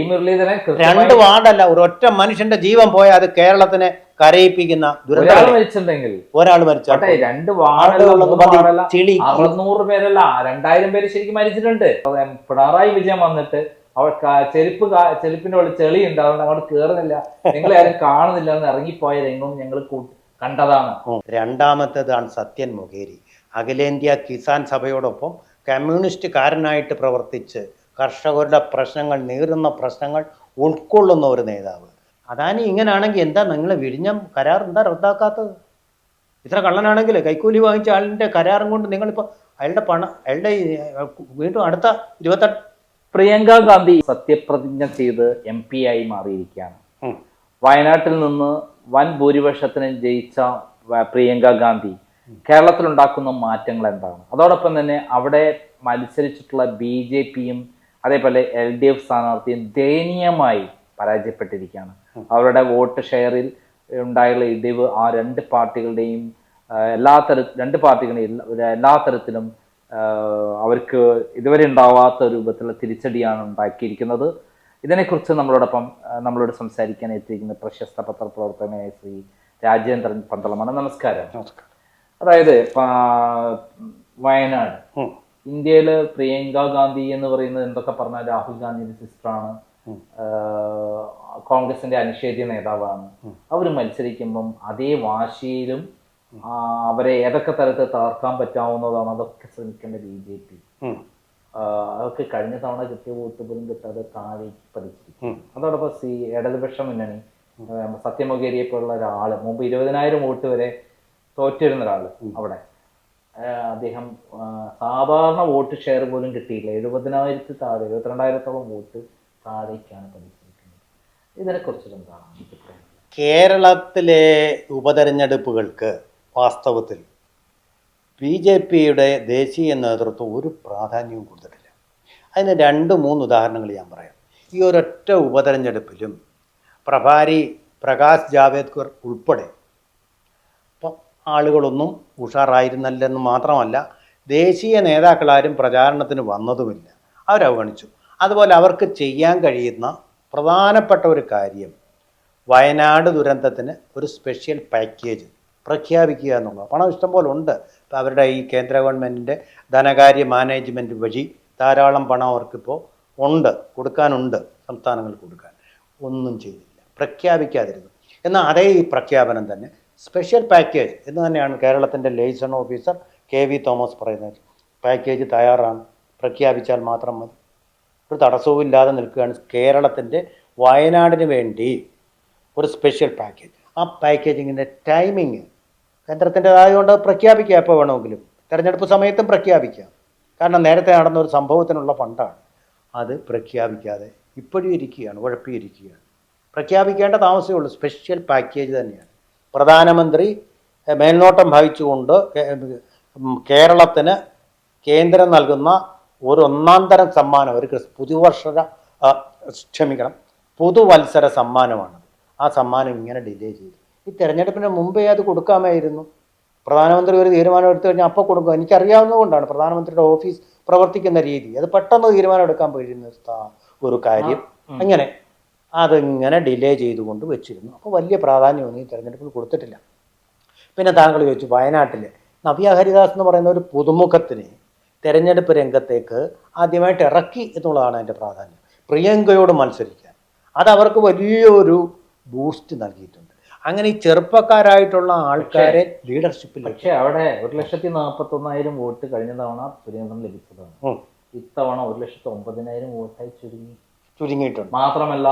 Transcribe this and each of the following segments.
ഈ മുരളീധരൻ രണ്ട് വാർഡല്ല ഒരു ഒറ്റ മനുഷ്യന്റെ ജീവൻ പോയാൽ അത് കേരളത്തിനെ കരയിപ്പിക്കുന്ന ഒരാൾ മരിച്ചിട്ടുണ്ടെങ്കിൽ ഒരാൾ മരിച്ചാൽ രണ്ട് വാർഡല്ല. ചെളി. അറുന്നൂറ് പേരല്ല രണ്ടായിരം പേര് ശരിക്കും മരിച്ചിട്ടുണ്ട്. പിണറായി വിജയൻ വന്നിട്ട് അവൾ ചെരുപ്പ് ചെരുപ്പിന്റെ ഉള്ളിൽ ചെളി ഉണ്ട് അതുകൊണ്ട് അങ്ങോട്ട് കേറുന്നില്ല. നിങ്ങൾ ആരും കാണുന്നില്ല എന്ന് ഇറങ്ങിപ്പോയ രംഗം ഞങ്ങൾ കണ്ടതാണ്. രണ്ടാമത്തേതാണ് സത്യൻ മൊകേരി അഖിലേന്ത്യാ കിസാൻ സഭയോടൊപ്പം കമ്മ്യൂണിസ്റ്റുകാരനായിട്ട് പ്രവർത്തിച്ച് കർഷകരുടെ പ്രശ്നങ്ങൾ നേരുന്ന പ്രശ്നങ്ങൾ ഉൾക്കൊള്ളുന്ന ഒരു നേതാവ്. അദാനി ഇങ്ങനാണെങ്കിൽ എന്താ നിങ്ങൾ വിഴിഞ്ഞം കരാർ എന്താ റദ്ദാക്കാത്തത്? ഇത്ര കള്ളനാണെങ്കിൽ കൈക്കൂലി വാങ്ങിച്ച ആളിന്റെ കരാറും കൊണ്ട് നിങ്ങളിപ്പോൾ അയാളുടെ പണം അയാളുടെ വീണ്ടും അടുത്ത ഇരുപത്തെട്ട് പ്രിയങ്ക ഗാന്ധി സത്യപ്രതിജ്ഞ ചെയ്ത് എം പി ആയി മാറിയിരിക്കുകയാണ്. വയനാട്ടിൽ നിന്ന് വൻ ഭൂരിപക്ഷത്തിന് ജയിച്ച പ്രിയങ്ക ഗാന്ധി കേരളത്തിലുണ്ടാക്കുന്ന മാറ്റങ്ങൾ എന്താണ്? അതോടൊപ്പം തന്നെ അവിടെ മത്സരിച്ചിട്ടുള്ള ബി ജെ പിയും അതേപോലെ എൽ ഡി എഫ് സ്ഥാനാർത്ഥിയും ദയനീയമായി പരാജയപ്പെട്ടിരിക്കുകയാണ്. അവരുടെ വോട്ട് ഷെയറിൽ ഉണ്ടായുള്ള ഇടിവ് ആ രണ്ട് പാർട്ടികളുടെയും എല്ലാ തര രണ്ട് പാർട്ടികളുടെയും എല്ലാ- തരത്തിലും അവർക്ക് ഇതുവരെ ഉണ്ടാവാത്ത രൂപത്തിലുള്ള തിരിച്ചടിയാണ് ഉണ്ടാക്കിയിരിക്കുന്നത്. ഇതിനെക്കുറിച്ച് നമ്മളോടൊപ്പം നമ്മളോട് സംസാരിക്കാൻ എത്തിയിരിക്കുന്ന പ്രശസ്ത പത്രപ്രവർത്തകനായ ശ്രീ രാജേന്ദ്രൻ പന്തളമാണ്. നമസ്കാരം. അതായത് വയനാട്. ഇന്ത്യയിൽ പ്രിയങ്ക ഗാന്ധി എന്ന് പറയുന്നത് എന്തൊക്കെ പറഞ്ഞാൽ രാഹുൽ ഗാന്ധിയുടെ സിസ്റ്ററാണ് കോൺഗ്രസിന്റെ അനിഷേധ്യ നേതാവാണ്. അവർ മത്സരിക്കുമ്പം അതേ വാശിയിലും അവരെ ഏതൊക്കെ തരത്തിൽ തകർക്കാൻ പറ്റാവുന്നതാണ് അതൊക്കെ ശ്രമിക്കേണ്ട ബി ജെ പി. അതൊക്കെ കഴിഞ്ഞ തവണ കിട്ടിയ വോട്ട് പോലും കിട്ടാതെ താഴെ പതിച്ചിരിക്കും. അതോടൊപ്പം സി ഇടതുപക്ഷ മുന്നണി ഏഹ് സത്യമൊഗേരിയെ പോലുള്ള ഒരാൾ മുമ്പ് ഇരുപതിനായിരം വോട്ട് വരെ തോറ്റിരുന്ന ഒരാൾ അവിടെ. അദ്ദേഹം സാധാരണ വോട്ട് ഷെയർ പോലും കിട്ടിയില്ല എഴുപതിനായിരത്തി താഴെ എഴുപത്തിരണ്ടായിരത്തോളം വോട്ട് താഴേക്കാണ് പതിച്ചിരിക്കുന്നത്. ഇതിനെക്കുറിച്ച് എന്താണ് കേരളത്തിലെ ഉപതെരഞ്ഞെടുപ്പുകൾക്ക് വാസ്തവത്തിൽ ബി ജെ പിയുടെ ദേശീയ നേതൃത്വം ഒരു പ്രാധാന്യവും കൊടുത്തിട്ടില്ല. അതിന് രണ്ട് മൂന്ന് ഉദാഹരണങ്ങൾ ഞാൻ പറയാം. ഈ ഒരൊറ്റ ഉപതെരഞ്ഞെടുപ്പിലും പ്രഭാരി പ്രകാശ് ജാവേദ്കർ ഉൾപ്പെടെ ആളുകളൊന്നും ഉഷാറായിരുന്നല്ലെന്ന് മാത്രമല്ല ദേശീയ നേതാക്കളാരും പ്രചാരണത്തിന് വന്നതുമില്ല. അവരവഗണിച്ചു. അതുപോലെ അവർക്ക് ചെയ്യാൻ കഴിയുന്ന പ്രധാനപ്പെട്ട ഒരു കാര്യം വയനാട് ദുരന്തത്തിന് ഒരു സ്പെഷ്യൽ പാക്കേജ് പ്രഖ്യാപിക്കുക എന്നുള്ളത് പണം ഇഷ്ടംപോലെ ഉണ്ട്. അവരുടെ ഈ കേന്ദ്ര ഗവൺമെന്റിന്റെ ധനകാര്യ മാനേജ്മെന്റ് വഴി ധാരാളം പണം അവർക്കിപ്പോൾ ഉണ്ട് കൊടുക്കാനുണ്ട് സംസ്ഥാനങ്ങൾ കൊടുക്കാൻ. ഒന്നും ചെയ്തില്ല. പ്രഖ്യാപിക്കാതിരുന്നു. എന്നാൽ അതേ ഈ പ്രഖ്യാപനം തന്നെ സ്പെഷ്യൽ പാക്കേജ് എന്ന് തന്നെയാണ് കേരളത്തിന്റെ liaison officer K V Thomas പറയുന്നത്. പാക്കേജ് തയ്യാറാണ്. പ്രഖ്യാപിച്ചാൽ മാത്രം മതി. ഒരു തടസ്സവും ഇല്ലാതെ നിൽക്കുകയാണ് കേരളത്തിന്റെ വയനാടിന് വേണ്ടി ഒരു സ്പെഷ്യൽ പാക്കേജ്. ആ പാക്കേജിങ്ങിന്റെ ടൈമിങ് കേന്ദ്രത്തിന്റെതായതുകൊണ്ട് അത് പ്രഖ്യാപിക്കാം എപ്പോൾ വേണമെങ്കിലും. തെരഞ്ഞെടുപ്പ് സമയത്തും പ്രഖ്യാപിക്കാം. കാരണം നേരത്തെ നടന്ന ഒരു സംഭവത്തിനുള്ള ഫണ്ടാണ്. അത് പ്രഖ്യാപിക്കാതെ ഇപ്പോഴും ഇരിക്കുകയാണ് ഉഴപ്പിയിരിക്കുകയാണ്. പ്രഖ്യാപിക്കേണ്ട താമസമേ ഉള്ളൂ. സ്പെഷ്യൽ പാക്കേജ് തന്നെയാണ്. പ്രധാനമന്ത്രി മേൽനോട്ടം വഹിച്ചുകൊണ്ട് കേരളത്തിന് കേന്ദ്രം നൽകുന്ന ഒരു ഒന്നാം തരം സമ്മാനം ഒരു പുതുവർഷ ക്ഷമിക്കണം പുതുവത്സര സമ്മാനമാണ്. ആ സമ്മാനം ഇങ്ങനെ ഡിലേ ചെയ്തു. ഈ തെരഞ്ഞെടുപ്പിന് മുമ്പേ അത് കൊടുക്കാമായിരുന്നു. പ്രധാനമന്ത്രി ഒരു തീരുമാനം എടുത്തു കഴിഞ്ഞാൽ അപ്പോൾ കൊടുക്കും. എനിക്കറിയാവുന്നതുകൊണ്ടാണ് പ്രധാനമന്ത്രിയുടെ ഓഫീസ് പ്രവർത്തിക്കുന്ന രീതി. അത് പെട്ടെന്ന് തീരുമാനം എടുക്കാൻ കഴിയുന്ന ഒരു കാര്യം. അങ്ങനെ അതിങ്ങനെ ഡിലേ ചെയ്തുകൊണ്ട് വെച്ചിരുന്നു. അപ്പോൾ വലിയ പ്രാധാന്യമൊന്നും ഈ തെരഞ്ഞെടുപ്പിൽ കൊടുത്തിട്ടില്ല. പിന്നെ താങ്കൾ ചോദിച്ചു വയനാട്ടിൽ നവ്യ ഹരിദാസ് എന്ന് പറയുന്ന ഒരു പുതുമുഖത്തിനെ തെരഞ്ഞെടുപ്പ് രംഗത്തേക്ക് ആദ്യമായിട്ട് ഇറക്കി എന്നുള്ളതാണ് അതിന്റെ പ്രാധാന്യം. പ്രിയങ്കയോട് മത്സരിക്കാൻ. അത് അവർക്ക് വലിയൊരു ബൂസ്റ്റ് നൽകിയിട്ടുണ്ട്. അങ്ങനെ ഈ ചെറുപ്പക്കാരായിട്ടുള്ള ആൾക്കാരെ ലീഡർഷിപ്പിൽ പക്ഷേ അവിടെ ഒരു ലക്ഷത്തി നാൽപ്പത്തി ഒന്നായിരം വോട്ട് കഴിഞ്ഞ തവണ സുരേന്ദ്രൻ ലഭിച്ചതാണ്. ഇത്തവണ ഒരു ലക്ഷത്തി ഒമ്പതിനായിരം വോട്ടായി ചുരുങ്ങി. ചുരുങ്ങിയിട്ടുണ്ട്. മാത്രമല്ല.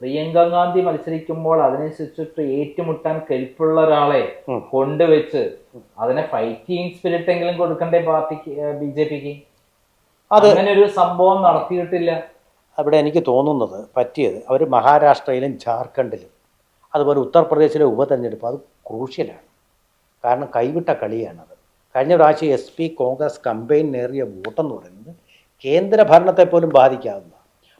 പ്രിയങ്ക ഗാന്ധി മത്സരിക്കുമ്പോൾ അതിനനുസരിച്ചിട്ട് ഏറ്റുമുട്ടാൻ കെൽപ്പുള്ള ഒരാളെ. കൊണ്ടുവച്ച് അതിനെ ഫൈറ്റിംഗ് സ്പിരിറ്റ് എങ്കിലും കൊടുക്കണ്ടേ പാർട്ടിക്ക് ബി ജെ പിക്ക്? അത് അങ്ങനെ ഒരു സംഭവം നടത്തിയിട്ടില്ല. അവിടെ എനിക്ക് തോന്നുന്നത് പറ്റിയത് അവർ മഹാരാഷ്ട്രയിലും ജാർഖണ്ഡിലും അതുപോലെ ഉത്തർപ്രദേശിലെ ഉപതെരഞ്ഞെടുപ്പ് അത് ക്രൂഷ്യലാണ്. കാരണം കൈവിട്ട കളിയാണത്. കഴിഞ്ഞ പ്രാവശ്യം എസ് പി കോൺഗ്രസ് കമ്പയിൻ നേറിയ വോട്ടെന്ന് പറയുന്നത് കേന്ദ്ര ഭരണത്തെ പോലും ബാധിക്കാവുന്ന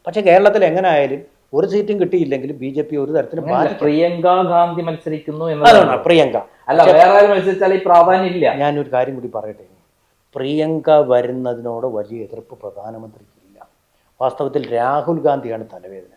പക്ഷേ കേരളത്തിൽ എങ്ങനെ ആയാലും ഒരു സീറ്റും കിട്ടിയില്ലെങ്കിലും ബി ജെ പി ഒരു തരത്തിലും ബാധിക്കും പ്രിയങ്ക ഗാന്ധി മത്സരിക്കുന്നു എന്നതാണ് പ്രിയങ്ക. അല്ല വേറെ ആരും മത്സരിച്ചാൽ ഈ പ്രാധാന്യം ഇല്ല. ഞാനൊരു കാര്യം കൂടി പറയട്ടെ. പ്രിയങ്ക വരുന്നതിനോട് വലിയ എതിർപ്പ് പ്രധാനമന്ത്രിക്കില്ല. വാസ്തവത്തിൽ രാഹുൽ ഗാന്ധിയാണ് തലവേദന.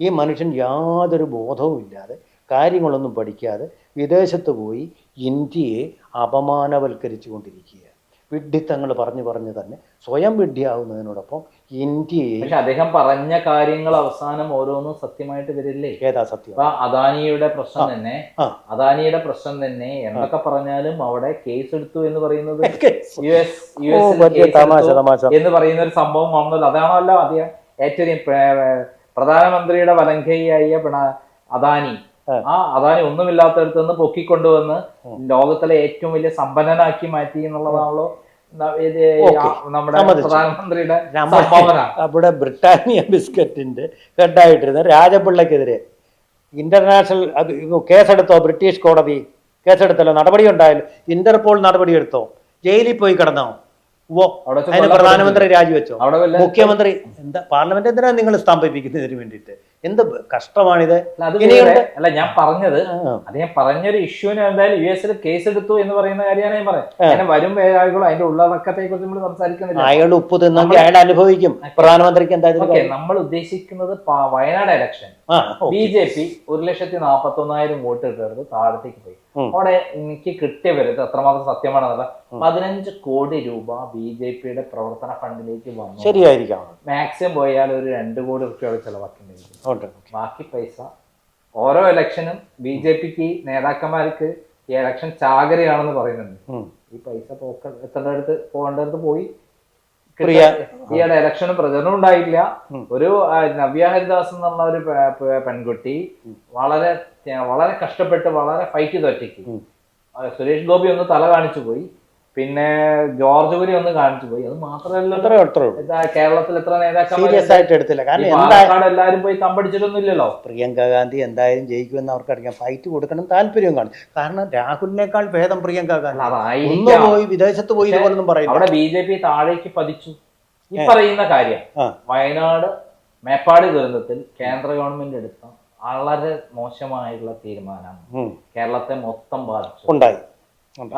ഈ മനുഷ്യൻ യാതൊരു ബോധവും ഇല്ലാതെ കാര്യങ്ങളൊന്നും പഠിക്കാതെ വിദേശത്ത് പോയി ഇന്ത്യയെ അപമാനവൽക്കരിച്ചു കൊണ്ടിരിക്കുകയാണ് വിഡ്ഢിത്തങ്ങൾ പറഞ്ഞു പറഞ്ഞു തന്നെ സ്വയം വിഡ്ഢിയാവുന്നതിനോടൊപ്പം ഇന്ത്യയെ അദ്ദേഹം പറഞ്ഞ കാര്യങ്ങൾ അവസാനം ഓരോന്നും സത്യമായിട്ട് വരില്ലേ? ഏതാ സത്യം? അദാനിയുടെ പ്രശ്നം തന്നെ അദാനിയുടെ പ്രശ്നം തന്നെ എന്തൊക്കെ പറഞ്ഞാലും അവിടെ കേസ്. എടുത്തു എന്ന് പറയുന്നത് യു എസ് യു എസ് എന്ന് പറയുന്ന ഒരു സംഭവം വന്നല്ലോ അതാണല്ലോ അദ്ദേഹം ഏറ്റവും പ്ര- പ്രധാനമന്ത്രിയുടെ വലങ്കയായ പിണ അദാനി. ആ. അദാനി ഒന്നുമില്ലാത്തടത്ത് നിന്ന് പൊക്കിക്കൊണ്ടുവന്ന് ലോകത്തിലെ ഏറ്റവും വലിയ സമ്പന്നനാക്കി മാറ്റി എന്നുള്ളതാണല്ലോ നമ്മുടെ പ്രധാനമന്ത്രിയുടെ ബ്രിട്ടാനിയ ബിസ്ക്കറ്റിന്റെ ഹെഡായിട്ടിരുന്ന രാജപിള്ളക്കെതിരെ ഇന്റർനാഷണൽ അത് കേസെടുത്തോ ബ്രിട്ടീഷ് കോടതി കേസെടുത്തല്ലോ നടപടി ഉണ്ടായല്ലോ ഇന്റർപോൾ നടപടി എടുത്തോ ജയിലിൽ പോയി കിടന്നോ? ഓ അവിടെ അതിന് പ്രധാനമന്ത്രി രാജിവെച്ചോ? മുഖ്യമന്ത്രി എന്താ പാർലമെന്റ് എന്തിനാ നിങ്ങൾ സ്തംഭിപ്പിക്കുന്നതിന് വേണ്ടിയിട്ട്? എന്ത് കഷ്ടമാണിത്? അല്ല, ഞാൻ പറഞ്ഞത് അത് ഞാൻ പറഞ്ഞൊരു ഇഷ്യൂവിന് എന്തായാലും യു എസിൽ കേസ് എടുത്തു എന്ന് പറയുന്ന കാര്യമാണ് ഞാൻ പറയുന്നത് അങ്ങനെ വരും വേഗാളും അതിന്റെ ഉള്ളടക്കത്തെ കുറിച്ച് നമ്മൾ സംസാരിക്കുന്നില്ല. അയാൾ ഉപ്പ് തിന്നെങ്കിൽ അയാൾ അനുഭവിക്കും. പ്രധാനമന്ത്രിക്ക് എന്തായാലും നമ്മൾ ഉദ്ദേശിക്കുന്നത് Wayanad election B J P ഒരു ലക്ഷത്തി നാപ്പത്തി ഒന്നായിരം വോട്ട് കിട്ടുന്നത് താഴത്തേക്ക് പോയി. അവിടെ എനിക്ക് കിട്ടിയ വരുത് അത്രമാത്രം സത്യമാണെന്നല്ല. പതിനഞ്ച് കോടി രൂപ ബി ജെ പിയുടെ പ്രവർത്തന ഫണ്ടിലേക്ക് വന്നു. ശരിയായിരിക്കാം. മാക്സിമം പോയാൽ ഒരു രണ്ട് കോടി റുപ്യോളം ചെലവാക്കേണ്ടി വരും. ഉണ്ട്. ബാക്കി പൈസ. ഓരോ ഇലക്ഷനും ബി ജെ പിക്ക് നേതാക്കന്മാർക്ക് ഈ ഇലക്ഷൻ ചാകരയാണെന്ന് പറയുന്നുണ്ട്. ഈ പൈസ പോക്ക എത്തേണ്ടടുത്ത് പോകേണ്ടടുത്ത് പോയി. ഈയിടെ ഇലക്ഷന് പ്രചരണം ഉണ്ടായില്ല. ഒരു നവ്യ ഹരിദാസ് എന്നുള്ള ഒരു പെൺകുട്ടി വളരെ വളരെ കഷ്ടപ്പെട്ട് വളരെ ഫൈറ്റ് ചെയ്ത് ഒറ്റയ്ക്ക്. സുരേഷ് ഗോപി ഒന്ന് തല കാണിച്ചു പോയി. പിന്നെ ജോർജ് കുരി ഒന്ന് കാണിച്ചു പോയി. അത് മാത്രമല്ല കേരളത്തിൽ എത്ര സീരിയസ് ആയിട്ട് എടുത്തില്ല. കാരണം എല്ലാരും പോയി തമ്പടിച്ചിട്ടൊന്നുമില്ലല്ലോ? പ്രിയങ്ക ഗാന്ധി എന്തായാലും ജയിക്കുമെന്ന് അവർക്ക് അറിയാം. ഫൈറ്റ് കൊടുക്കണം താല്പര്യവും കാണും. കാരണം രാഹുലിനേക്കാൾ ഭേദം പ്രിയങ്ക ഗാന്ധി. പോയി വിദേശത്ത് പോയി ഇതുപോലൊന്നും പറയും അവിടെ ബി ജെ പി താഴേക്ക് പതിച്ചു. ഈ പറയുന്ന കാര്യം വയനാട് മേപ്പാടി ദുരന്തത്തിൽ കേന്ദ്ര ഗവൺമെന്റ് എടുത്ത വളരെ മോശമായിട്ടുള്ള തീരുമാനമാണ്. കേരളത്തെ മൊത്തം ബാധിച്ചു ഉണ്ടായി.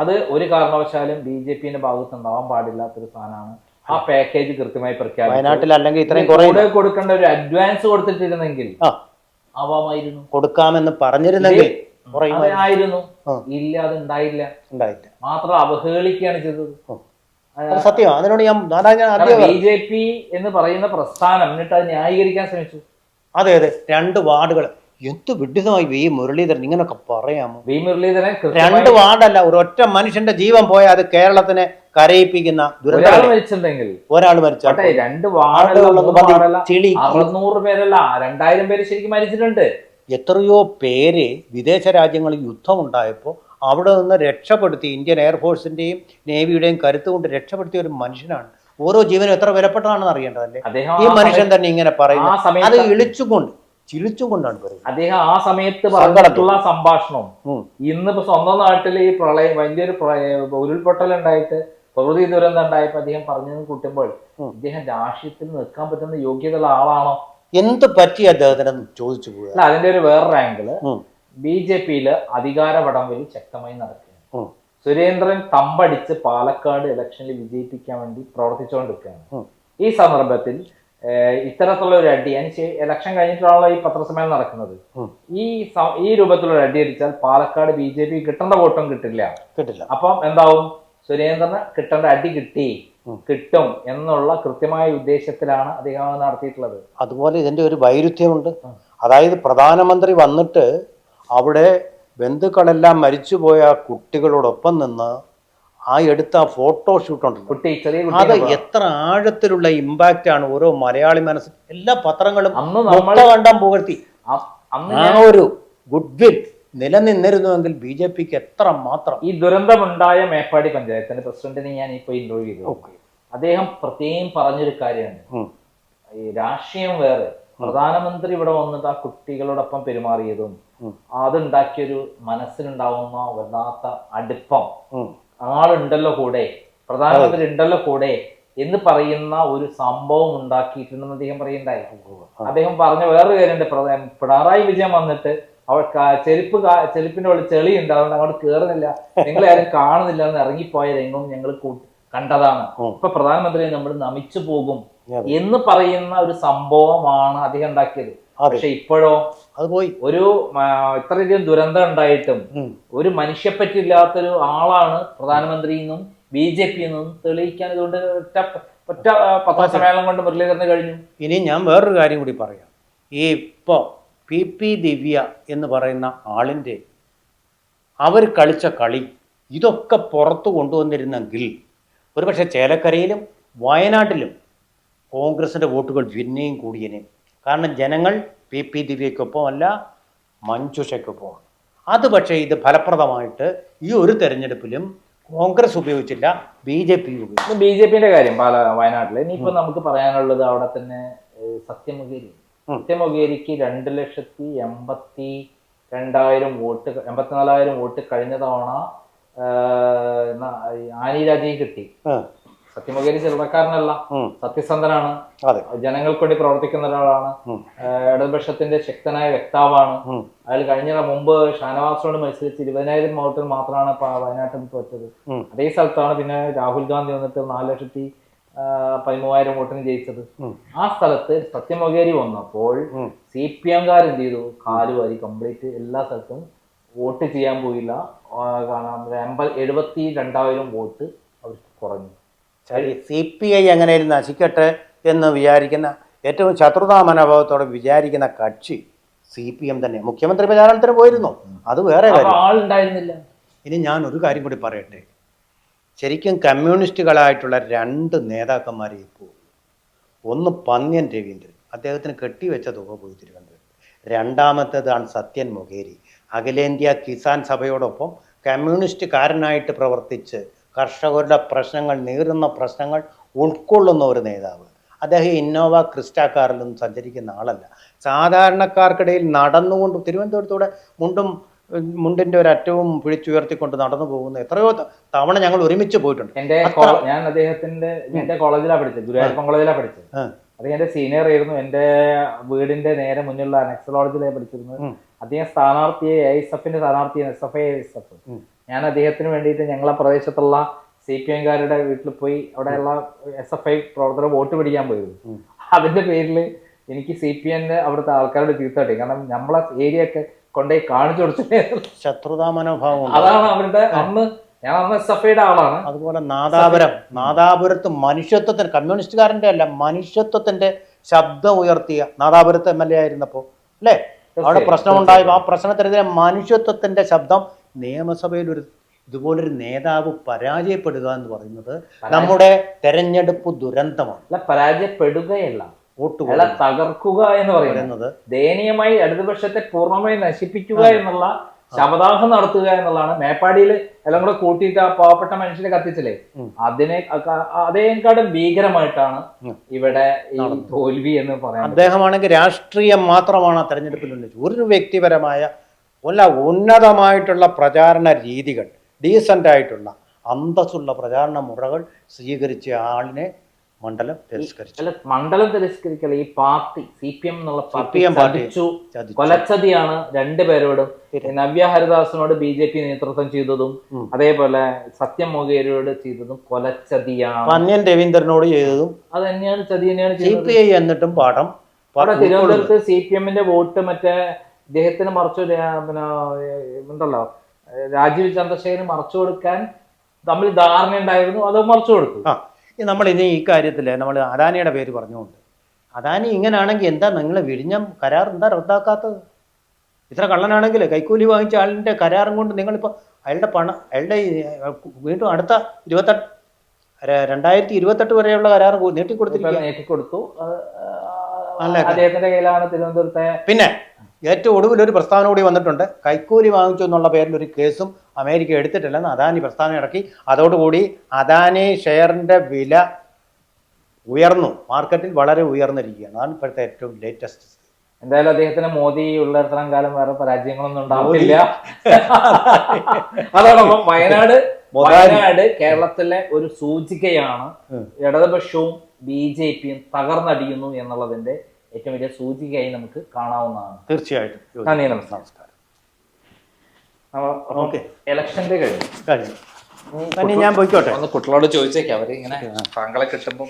അത് ഒരു കാരണവശാലും ബി ജെ പിന്റെ ഭാഗത്ത് ഉണ്ടാവാൻ പാടില്ലാത്തൊരു സാധനമാണ്. ആ പാക്കേജ് കൃത്യമായി പ്രഖ്യാപിച്ചു. വയനാട്ടിൽ അല്ലെങ്കിൽ ഇത്രയും കൊടുക്കേണ്ട ഒരു അഡ്വാൻസ് കൊടുത്തിട്ടിരുന്നെങ്കിൽ ആവാമായിരുന്നു. കൊടുക്കാമെന്ന് പറഞ്ഞിരുന്നെങ്കിൽ ആയിരുന്നു ഇല്ല അത് ഉണ്ടായില്ല. ഉണ്ടായില്ല മാത്രം അവഹേളിക്കുകയാണ് ചെയ്തത്. സത്യം അതിനോട് ഞാൻ ബി ജെ പി എന്ന് പറയുന്ന പ്രസ്ഥാനം എന്നിട്ട് അത് ന്യായീകരിക്കാൻ ശ്രമിച്ചു. അതെ അതെ. രണ്ട് വാർഡുകൾ എന്ത് വിഡിതമായി വി മുരളീധരൻ ഇങ്ങനൊക്കെ പറയാമോ? വി മുരളീധരൻ രണ്ട് വാർഡല്ല ഒരു ഒറ്റ മനുഷ്യന്റെ ജീവൻ പോയാൽ അത് കേരളത്തിനെ കരയിപ്പിക്കുന്ന ഒരാൾ മരിച്ചിട്ടുണ്ടെങ്കിൽ. ഒരാൾ മരിച്ചാൽ പക്ഷേ രണ്ട്. വാർഡല്ല. അറുന്നൂറ് പേരല്ല രണ്ടായിരം പേര് ശരിക്കും മരിച്ചിട്ടുണ്ട്. എത്രയോ പേര് വിദേശ രാജ്യങ്ങളിൽ യുദ്ധം ഉണ്ടായപ്പോൾ അവിടെ നിന്ന് രക്ഷപ്പെടുത്തി ഇന്ത്യൻ എയർഫോഴ്സിന്റെയും നേവിയുടെയും കരുത്ത് കൊണ്ട് രക്ഷപ്പെടുത്തിയ ഒരു മനുഷ്യനാണ്. ഓരോ ജീവനും എത്ര വിലപ്പെട്ടതാണെന്ന് അറിയേണ്ടതല്ലേ? ഈ മനുഷ്യൻ തന്നെ ഇങ്ങനെ പറയുന്നു അത് ഇളിച്ചുകൊണ്ട് ചിരിച്ചുകൊണ്ടാണ് പറയുന്നത്. അദ്ദേഹം ആ സമയത്ത് പറഞ്ഞിട്ടുള്ള സംഭാഷണം. ഇന്ന് ഇന്നിപ്പോ സ്വന്തം നാട്ടിൽ ഈ പ്രളയം വലിയൊരു ഉരുൾപൊട്ടൽ ഉണ്ടായിട്ട് പ്രകൃതി ദുരന്തം ഉണ്ടായപ്പോ അദ്ദേഹം പറഞ്ഞു കൂട്ടുമ്പോൾ അദ്ദേഹം ഇദ്ദേഹം രാഷ്ട്രീയത്തിൽ നിൽക്കാൻ പറ്റുന്ന യോഗ്യതയുള്ള ആളാണോ? എന്ത് പറ്റി അദ്ദേഹത്തിന് ചോദിച്ചു പോകുക അതിന്റെ ഒരു വേറൊരു ആംഗിൾ. ബി ജെ പിയിൽ അധികാര വടംവലി ശക്തമായി നടക്കുകയാണ്. സുരേന്ദ്രൻ തമ്പടിച്ച് പാലക്കാട് ഇലക്ഷനിൽ വിജയിപ്പിക്കാൻ വേണ്ടി പ്രവർത്തിച്ചുകൊണ്ടിരിക്കുകയാണ്. ഈ സന്ദർഭത്തിൽ ഇത്തരത്തിലുള്ള ഒരു അടി അതിന് ഇലക്ഷൻ കഴിഞ്ഞിട്ടുള്ള ഈ പത്രസമ്മേളനം നടക്കുന്നത്. ഈ ഈ രൂപത്തിലുള്ള അടി അടിച്ചാൽ പാലക്കാട് ബി ജെ പി കിട്ടേണ്ട വോട്ടും കിട്ടില്ല. കിട്ടില്ല. അപ്പം എന്താവും? സുരേന്ദ്രന് കിട്ടേണ്ട അടി കിട്ടി. കിട്ടും എന്നുള്ള കൃത്യമായ ഉദ്ദേശത്തിലാണ് അദ്ദേഹം നടത്തിയിട്ടുള്ളത്. അതുപോലെ ഇതിന്റെ ഒരു വൈരുദ്ധ്യമുണ്ട്. അതായത് പ്രധാനമന്ത്രി വന്നിട്ട് അവിടെ ബന്ധുക്കളെല്ലാം മരിച്ചുപോയ കുട്ടികളോടൊപ്പം നിന്ന് ആ എടുത്ത ആ ഫോട്ടോ ഷൂട്ട് ഉണ്ട് കുട്ടി ചെറിയ അത് എത്ര ആഴത്തിലുള്ള ഇമ്പാക്റ്റ് ആണ് ഓരോ മലയാളി മനസ്സിൽ. എല്ലാ പത്രങ്ങളും കണ്ടാൻ പുകഴ്ത്തി. ആ ഒരു ഗുഡ് വിൽ നിലനിന്നിരുന്നുവെങ്കിൽ ബി ജെ പിക്ക് എത്ര മാത്രം. ഈ ദുരന്തമുണ്ടായ മേപ്പാടി പഞ്ചായത്തിന്റെ പ്രസിഡന്റിനെ ഞാൻ ഇപ്പൊ ഇന്റർവ്യൂ ചെയ്തു. അദ്ദേഹം പ്രത്യേകം പറഞ്ഞൊരു കാര്യമുണ്ട് ഉം. ഈ രാഷ്ട്രീയം വേറെ. പ്രധാനമന്ത്രി ഇവിടെ വന്നിട്ട് ആ കുട്ടികളോടൊപ്പം പെരുമാറിയതും അതുണ്ടാക്കിയൊരു മനസ്സിലുണ്ടാവുന്ന വല്ലാത്ത അടുപ്പം. ആളുണ്ടല്ലോ കൂടെ പ്രധാനമന്ത്രി ഉണ്ടല്ലോ കൂടെ എന്ന് പറയുന്ന ഒരു സംഭവം ഉണ്ടാക്കിയിട്ടുണ്ടെന്ന് അദ്ദേഹം പറയുണ്ടായി അദ്ദേഹം പറഞ്ഞ വേറൊരു കാര്യമുണ്ട് പിണറായി വിജയം വന്നിട്ട് അവൾ ചെരുപ്പ് ചെരുപ്പിന്റെ ഉള്ളിൽ ചെളിയുണ്ട്. അതുകൊണ്ട് അങ്ങോട്ട് കേറുന്നില്ല. നിങ്ങളെ ആരും കാണുന്നില്ല എന്ന് ഇറങ്ങിപ്പോയ രംഗം ഞങ്ങൾ കണ്ടതാണ്. ഇപ്പൊ പ്രധാനമന്ത്രിയെ നമ്മൾ നമിച്ചു പോകും എന്ന് പറയുന്ന ഒരു സംഭവമാണ് അദ്ദേഹം ഉണ്ടാക്കിയത്. പക്ഷെ ഇപ്പോഴോ അത് പോയി. ഒരു ഇത്രയധികം ദുരന്തം ഉണ്ടായിട്ടും. ഒരു മനുഷ്യപ്പറ്റില്ലാത്തൊരു ആളാണ് പ്രധാനമന്ത്രി എന്നും ബി ജെ പി എന്നും തെളിയിക്കാൻ ഇതുകൊണ്ട് ഒറ്റ പത്രസമ്മേളനം കൊണ്ട് മുരളീധരന് കഴിഞ്ഞു. ഇനി ഞാൻ വേറൊരു കാര്യം കൂടി പറയാം. ഈ ഇപ്പോൾ പി പി ദിവ്യ എന്ന് പറയുന്ന ആളിന്റെ അവർ കളിച്ച കളി ഇതൊക്കെ പുറത്തു കൊണ്ടുവന്നിരുന്നെങ്കിൽ ഒരുപക്ഷെ ചേലക്കരയിലും വയനാട്ടിലും കോൺഗ്രസിന്റെ വോട്ടുകൾ പിന്നെയും കൂടിയനെ. കാരണം ജനങ്ങൾ പി പി ദിവ്യക്കൊപ്പമല്ല മഞ്ജുഷയ്ക്കൊപ്പമാണ് അത് പക്ഷേ ഇത് ഫലപ്രദമായിട്ട് ഈ ഒരു തെരഞ്ഞെടുപ്പിലും കോൺഗ്രസ് ഉപയോഗിച്ചില്ല ബി ജെ പി ഉപയോഗിച്ചു ബി ജെ പിന്റെ കാര്യം വയനാട്ടിൽ ഇനിയിപ്പോ നമുക്ക് പറയാനുള്ളത് അവിടെ തന്നെ സത്യമുഖേരി സത്യമൊകേരി. സത്യമൊകേരിക്ക് രണ്ട് ലക്ഷത്തി എൺപത്തി രണ്ടായിരം വോട്ട് എൺപത്തിനാലായിരം വോട്ട് കഴിഞ്ഞ തവണ ആനി രാജയും കിട്ടി. ആ, സത്യമൊകേരി ചെറുപ്പക്കാരനല്ല സത്യസന്ധനാണ്. ജനങ്ങൾക്ക് വേണ്ടി പ്രവർത്തിക്കുന്ന ഒരാളാണ്. ഇടതുപക്ഷത്തിന്റെ ശക്തനായ വ്യക്താവാണ്. അതിൽ അയാൾ കഴിഞ്ഞ മുമ്പ് ഷാനവാസിനോട് മത്സരിച്ച് ഇരുപതിനായിരം വോട്ടിൽ മാത്രമാണ് വയനാട്ടിൽ തോറ്റത്. അതേ സ്ഥലത്താണ് പിന്നെ രാഹുൽ ഗാന്ധി വന്നിട്ട് നാല് ലക്ഷത്തി പതിമൂവായിരം വോട്ടിന് ജയിച്ചത്. ആ സ്ഥലത്ത് സത്യമൊകേരി വന്നപ്പോൾ. സി പി എംകാർ എന്ത് ചെയ്തു? കാലുവാരി കംപ്ലീറ്റ് എല്ലാ സ്ഥലത്തും വോട്ട് ചെയ്യാൻ പോയില്ല. കാണാം എൺപത് എഴുപത്തി രണ്ടായിരം വോട്ട് അവർക്ക് കുറഞ്ഞു. സി പി ഐ എങ്ങനെയും നശിക്കട്ടെ എന്ന് വിചാരിക്കുന്ന ഏറ്റവും ശത്രുതാ മനോഭാവത്തോടെ വിചാരിക്കുന്ന കക്ഷി സി പി എം തന്നെ. മുഖ്യമന്ത്രി പ്രചാരണത്തിന് പോയിരുന്നു. അത് വേറെ ആളുണ്ടായിരുന്നില്ല. ഇനി ഞാൻ ഒരു കാര്യം കൂടി പറയട്ടെ. ശരിക്കും കമ്മ്യൂണിസ്റ്റുകളായിട്ടുള്ള രണ്ട് നേതാക്കന്മാരെ ഇപ്പോൾ ഒന്ന് പന്ന്യൻ രവീന്ദ്രൻ. അദ്ദേഹത്തിന് കെട്ടിവെച്ച തുക പോയി തിരുവനന്തപുരം രണ്ടാമത്തേതാണ് സത്യൻ മൊകേരി അഖിലേന്ത്യാ കിസാൻ സഭയോടൊപ്പം കമ്മ്യൂണിസ്റ്റുകാരനായിട്ട് പ്രവർത്തിച്ച് കർഷകരുടെ പ്രശ്നങ്ങൾ നീറുന്ന പ്രശ്നങ്ങൾ ഉൾക്കൊള്ളുന്ന ഒരു നേതാവ്. അദ്ദേഹം ഇന്നോവ ക്രിസ്റ്റ കാറിലൊന്നും സഞ്ചരിക്കുന്ന ആളല്ല. സാധാരണക്കാർക്കിടയിൽ നടന്നുകൊണ്ട് തിരുവനന്തപുരത്തൂടെ മുണ്ടും മുണ്ടിന്റെ ഒരു അറ്റവും പിടിച്ചുയർത്തിക്കൊണ്ട് നടന്നു പോകുന്ന എത്രയോ തവണ ഞങ്ങൾ ഒരുമിച്ച് പോയിട്ടുണ്ട്. എന്റെ ഞാൻ അദ്ദേഹത്തിന്റെ എന്റെ കോളേജിലാണ് പഠിച്ചത് ഗുരുവായൂരപ്പൻ കോളേജിലാണ് പഠിച്ചത്. അദ്ദേഹം എന്റെ എന്റെ സീനിയർ ആയിരുന്നു. എന്റെ വീടിന്റെ നേരെ മുന്നിലുള്ള നെക്സലോളജിലാണ് പഠിച്ചിരുന്നത്. അദ്ദേഹം സ്ഥാനാർത്ഥിയെ എസ് എഫിന്റെ സ്ഥാനാർത്ഥിയാണ് എസ് എഫ് എസ് എഫ്. ഞാൻ അദ്ദേഹത്തിന് വേണ്ടിയിട്ട് ഞങ്ങളെ പ്രദേശത്തുള്ള സി പി എംകാരുടെ വീട്ടിൽ പോയി അവിടെയുള്ള എസ് എഫ് ഐ പ്രവർത്തകർ വോട്ട് പിടിക്കാൻ പോയിരുന്നു. അതിന്റെ പേരിൽ എനിക്ക് സി പി എമ്മിന്റെ അവിടുത്തെ ആൾക്കാരോട് ചീത്ത കാരണം നമ്മളെ ഏരിയ ഒക്കെ കൊണ്ടുപോയി കാണിച്ചു കൊടുത്തു ശത്രുതാ മനോഭാവം അതാണ് അവരുടെ അന്ന് ഞാൻ അന്ന് എസ് എഫ് ഐയുടെ ആളാണ്. അതുപോലെ നാദാപുരം. നാദാപുരത്ത് മനുഷ്യത്വത്തിന് കമ്മ്യൂണിസ്റ്റുകാരന്റെ അല്ല മനുഷ്യത്വത്തിന്റെ ശബ്ദം ഉയർത്തിയ നാദാപുരത്ത് എം എൽ എ ആയിരുന്നപ്പോ അല്ലേ? അവിടെ പ്രശ്നമുണ്ടായി. ആ പ്രശ്നത്തിനെതിരെ മനുഷ്യത്വത്തിന്റെ ശബ്ദം നിയമസഭയിൽ ഒരു ഇതുപോലൊരു നേതാവ് പരാജയപ്പെടുക എന്ന് പറയുന്നത് നമ്മുടെ തെരഞ്ഞെടുപ്പ് ദുരന്തമാണ്. അല്ല പരാജയപ്പെടുകയല്ല. വോട്ടുകൾ തകർക്കുക എന്ന് പറയുന്നത്. ദയനീയമായി ഇടതുപക്ഷത്തെ പൂർണമായി നശിപ്പിക്കുക എന്നുള്ള ശവദാഹം നടത്തുക എന്നുള്ളതാണ്. മേപ്പാടിയിൽ എല്ലാം കൂടെ കൂട്ടിയിട്ട് ആ പാവപ്പെട്ട മനുഷ്യരെ കത്തിച്ചില്ലേ? അതിനെ അതേക്കാളും ഭീകരമായിട്ടാണ് ഇവിടെ ഈ തോൽവി എന്ന് പറയുന്നത്. അദ്ദേഹമാണെങ്കിൽ രാഷ്ട്രീയം മാത്രമാണ് ആ തെരഞ്ഞെടുപ്പിൽ ഒരു വ്യക്തിപരമായ അല്ല ഉന്നതമായിട്ടുള്ള പ്രചാരണ രീതികൾ ഡീസന്റ് ആയിട്ടുള്ള അന്തസ്സുള്ള പ്രചാരണ മുറകൾ സ്വീകരിച്ച ആളിനെ മണ്ഡലം തിരസ്കരിച്ചു. അല്ല മണ്ഡലം തിരസ്കരിക്കൽ ഈ പാർട്ടി സി പി എം എന്നുള്ള പാർട്ടി ചതിച്ചു. കൊലച്ചതിയാണ് രണ്ടുപേരോടും നവ്യ ഹരിദാസിനോട് ബി ജെ പി നേതൃത്വം ചെയ്തതും അതേപോലെ സത്യം മൊകേരിയോട് ചെയ്തതും കൊലച്ചതിയാണ്. പന്ന്യൻ രവീന്ദ്രനോട് ചെയ്തതും അത് തന്നെയാണ് ചതി തന്നെയാണ് സി പി ഐ എന്നിട്ടും പാഠം. തിരുവനന്തപുരത്ത് സി പി എമ്മിന്റെ വോട്ട് മറ്റേ ഇദ്ദേഹത്തിന് മറച്ചു പിന്നെ ഉണ്ടല്ലോ. രാജീവ് ചന്ദ്രശേഖരന് മറച്ചു കൊടുക്കാൻ തമ്മിൽ ധാരണ ഉണ്ടായിരുന്നു അത് മറച്ചു കൊടുത്തു. നമ്മൾ ഇനി ഈ കാര്യത്തിൽ നമ്മൾ അദാനിയുടെ പേര് പറഞ്ഞുകൊണ്ട് അദാനി ഇങ്ങനാണെങ്കിൽ എന്താ നിങ്ങൾ വിഴിഞ്ഞം കരാർ എന്താ റദ്ദാക്കാത്തത്? ഇത്ര കള്ളനാണെങ്കിൽ കൈക്കൂലി വാങ്ങിച്ച ആളിന്റെ കരാറും കൊണ്ട് നിങ്ങളിപ്പോൾ അയാളുടെ പണം അയാളുടെ വീണ്ടും അടുത്ത ഇരുപത്തെട്ട് രണ്ടായിരത്തി ഇരുപത്തെട്ട് വരെയുള്ള കരാർ നീട്ടിക്കൊടുത്തിട്ടില്ല നീട്ടിക്കൊടുത്തിരിക്കുക നീട്ടിക്കൊടുത്തു. അദ്ദേഹത്തിന്റെ കയ്യിലാണ് തിരുവനന്തപുരത്തെ പിന്നെ ഏറ്റവും ഒടുവിൽ ഒരു പ്രസ്താവന കൂടി വന്നിട്ടുണ്ട്. കൈക്കൂലി വാങ്ങിച്ചു എന്നുള്ള പേരിൽ ഒരു കേസും അമേരിക്ക എടുത്തിട്ടില്ലെന്ന് അദാനി പ്രസ്താവന ഇറക്കി. അതോടുകൂടി അദാനി ഷെയറിന്റെ വില ഉയർന്നു. മാർക്കറ്റിൽ വളരെ ഉയർന്നിരിക്കുകയാണ്. അതാണ് ഇപ്പോഴത്തെ ഏറ്റവും ലേറ്റസ്റ്റ് എന്തായാലും അദ്ദേഹത്തിന് മോദി ഉള്ളിടത്തോളം കാലം വേറെ പരാജയങ്ങളൊന്നും ഉണ്ടാവില്ല അതോടൊപ്പം വയനാട് വയനാട് കേരളത്തിലെ ഒരു സൂചികയാണ് ഇടതുപക്ഷവും ബി ജെ പിയും തകർന്നടിയുന്നു എന്നുള്ളതിന്റെ ഏറ്റവും വലിയ സൂചികയായി നമുക്ക് കാണാവുന്നതാണ്. തീർച്ചയായിട്ടും. നന്ദി നമസ്കാരം. എലക്ഷന്റെ അപ്പൊ ഓക്കെ. ഇലക്ഷന്റെ കഴിഞ്ഞു. കഴിഞ്ഞു. ഞാൻ പോയിക്കോട്ടെ? ഒന്ന് കുട്ടികളോട് ചോദിച്ചേക്കാം. അവർ ഇങ്ങനെ താങ്കളെ കിട്ടുമ്പോൾ